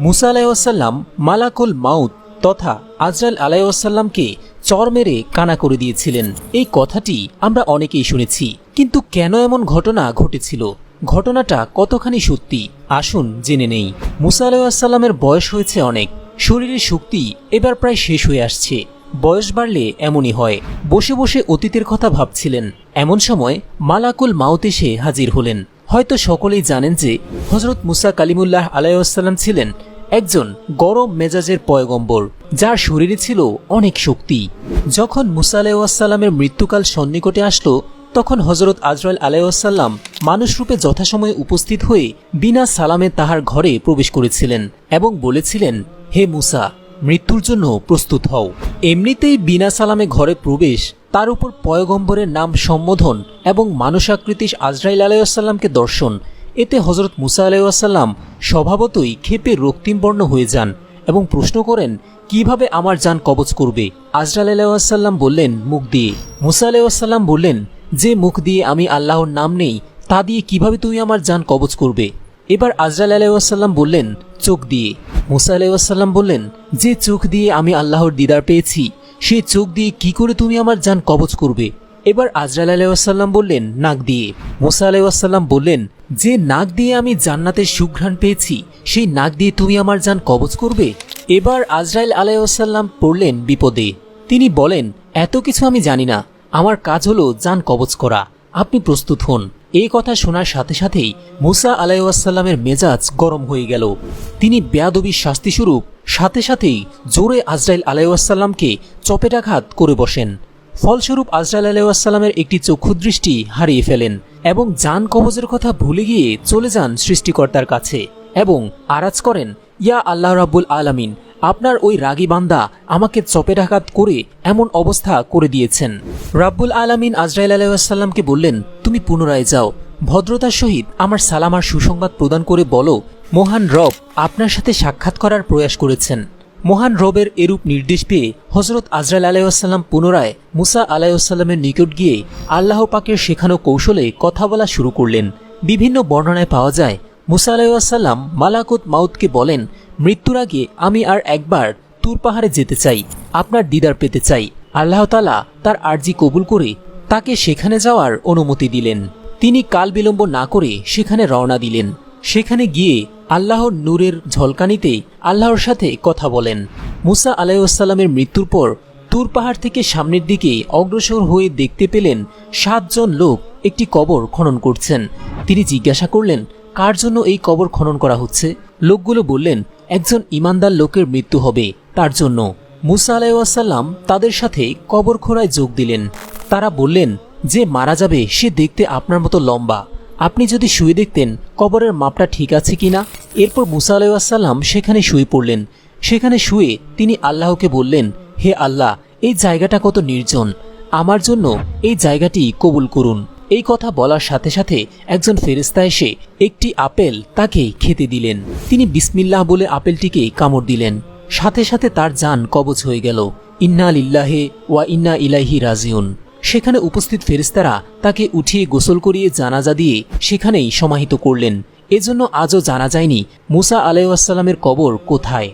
মুসা আলাইসাল্লাম মালাকুল মাউত তথা আজরাল আলাইসাল্লামকে চর মেরে কানা করে দিয়েছিলেন। এই কথাটি আমরা অনেকেই শুনেছি। কিন্তু কেন এমন ঘটনা ঘটেছিল? ঘটনাটা কতখানি সত্যি? আসুন জেনে নেই। মুসা আলাইসাল্লামের বয়স হয়েছে অনেক। শরীরের শক্তি এবার প্রায় শেষ হয়ে আসছে। বয়স বাড়লে এমনই হয়। বসে বসে অতীতের কথা ভাবছিলেন। এমন সময় মালাকুল মাউত এসে হাজির হলেন। হয়তো সকলেই জানেন যে হজরত মুসা কালিমুল্লাহ আলাইসাল্লাম ছিলেন একজন গরম মেজাজের পয়গম্বর, যার শরীরে ছিল অনেক শক্তি। যখন মুসা আলাইসাল্লামের মৃত্যুকাল সন্নিকটে আসলো, তখন হজরত আজরাইল আলাইসাল্লাম মানুষরূপে যথাসময়ে উপস্থিত হয়ে বিনা সালামে তাহার ঘরে প্রবেশ করেছিলেন এবং বলেছিলেন, হে মুসা, মৃত্যুর জন্য প্রস্তুত হও। এমনিতেই বিনা সালামে ঘরে প্রবেশ, তার উপর পয়গম্বরের নাম সম্বোধন এবং মানুষাকৃতি আজরাইল আলাইসাল্লামকে দর্শন এতে হজরত মুসা আলাইসাল্লাম স্বভাবতই ক্ষেপে রক্তিমবর্ণ হয়ে যান এবং প্রশ্ন করেন, কীভাবে আমার যান কবচ করবে? আজরাল আলাইসাল্লাম বললেন, মুখ দিয়ে। মুসা আলাইসাল্লাম বললেন, যে মুখ দিয়ে আমি আল্লাহর নাম নেই, তা দিয়ে কীভাবে তুমি আমার যান কবচ করবে? এবার আজরাল আলাইসাল্লাম বললেন, চোখ দিয়ে। মুসা আলাইসাল্লাম বললেন, যে চোখ দিয়ে আমি আল্লাহর দিদার পেয়েছি সেই চোখ দিয়ে কি করে তুমি আমার যান কবচ করবে? এবার আজরাল আলাইসাল্লাম বললেন, নাক দিয়ে। মুসা আলাইসাল্লাম বললেন, যে নাক দিয়ে আমি জান্নাতের সুঘ্রাণ পেয়েছি, সেই নাক দিয়ে তুমি আমার যান কবচ করবে? এবার আজরাইল আলাইসাল্লাম পড়লেন বিপদে। তিনি বলেন, এত কিছু আমি জানি না। আমার কাজ হলো যান কবচ করা। আপনি প্রস্তুত হন। এই কথা শোনার সাথে সাথেই মুসা আলাইসাল্লামের মেজাজ গরম হয়ে গেল। তিনি বেয়াদবির শাস্তিস্বরূপ সাথে সাথেই জোরে আজরাইল আলাইসাল্লামকে চপেটাঘাত করে বসেন। ফলস্বরূপ আজরাইল আলাইসাল্লামের একটি চক্ষুদৃষ্টি হারিয়ে ফেলেন এবং যান কবজের কথা ভুলে গিয়ে চলে যান সৃষ্টিকর্তার কাছে এবং আরাজ করেন, ইয়া আল্লাহ রাব্বুল আলামিন, আপনার ওই রাগী বান্দা আমাকে চপেটাঘাত করে এমন অবস্থা করে দিয়েছেন। রাব্বুল আলামিন আজরাইল আলাইসাল্লামকে বললেন, তুমি পুনরায় যাও। ভদ্রতার সহিত আমার সালামার সুসংবাদ প্রদান করে বলো, মহান রব আপনার সাথে সাক্ষাৎ করার প্রয়াস করেছেন মহান রবের এরূপ নির্দেশ পেয়ে হজরত আজরাল আলাইসাল্লাম পুনরায় মুসা আলাইসাল্লামের নিকট গিয়ে আল্লাহ পাকের শেখানো কৌশলে কথা বলা শুরু করলেন। বিভিন্ন বর্ণনায় পাওয়া যায়, মুসা আলাইসাল্লাম মালাকুত মাউদকে বলেন, মৃত্যুর আগে আমি আর একবার তুর পাহাড়ে যেতে চাই, আপনার দিদার পেতে চাই। আল্লাহ তালা তার আর্জি কবুল করে তাকে সেখানে যাওয়ার অনুমতি দিলেন। তিনি কাল বিলম্ব না করে সেখানে রওনা দিলেন। সেখানে গিয়ে আল্লাহর নূরের ঝলকানিতে আল্লাহর সাথে কথা বলেন। মুসা আলাইসাল্লামের মৃত্যুর পর তুর পাহাড় থেকে সামনের দিকে অগ্রসর হয়ে দেখতে পেলেন সাতজন লোক একটি কবর খনন করছেন। তিনি জিজ্ঞাসা করলেন, কার জন্য এই কবর খনন করা হচ্ছে? লোকগুলো বললেন, একজন ইমানদার লোকের মৃত্যু হবে, তার জন্য। মুসা আলাইসাল্লাম তাদের সাথে কবর খোঁড়ায় যোগ দিলেন। তারা বললেন, যে মারা যাবে, সে দেখতে আপনার মতো লম্বা। আপনি যদি শুয়ে দেখতেন কবরের মাপটা ঠিক আছে কি না এরপর মুসা আলাইসাল্লাম সেখানে শুয়ে পড়লেন। সেখানে শুয়ে তিনি আল্লাহকে বললেন, হে আল্লাহ, এই জায়গাটা কত নির্জন। আমার জন্য এই জায়গাটি কবুল করুন। এই কথা বলার সাথে সাথে একজন ফেরিস্তা এসে একটি আপেল তাকে খেতে দিলেন। তিনি বিসমিল্লাহ বলে আপেলটিকে কামড় দিলেন। সাথে সাথে তার যান কবচ হয়ে গেল। ইন্না লিল্লাহে ওয়া ইন্না ইলাহি রাজিউন। সেখানে উপস্থিত ফেরিস্তারা তাকে উঠিয়ে গোসল করিয়ে জানাজা দিয়ে সেখানেই সমাহিত করলেন। এজন্য আজও জানা যায়নি মুসা আলাইসাল্লামের কবর কোথায়।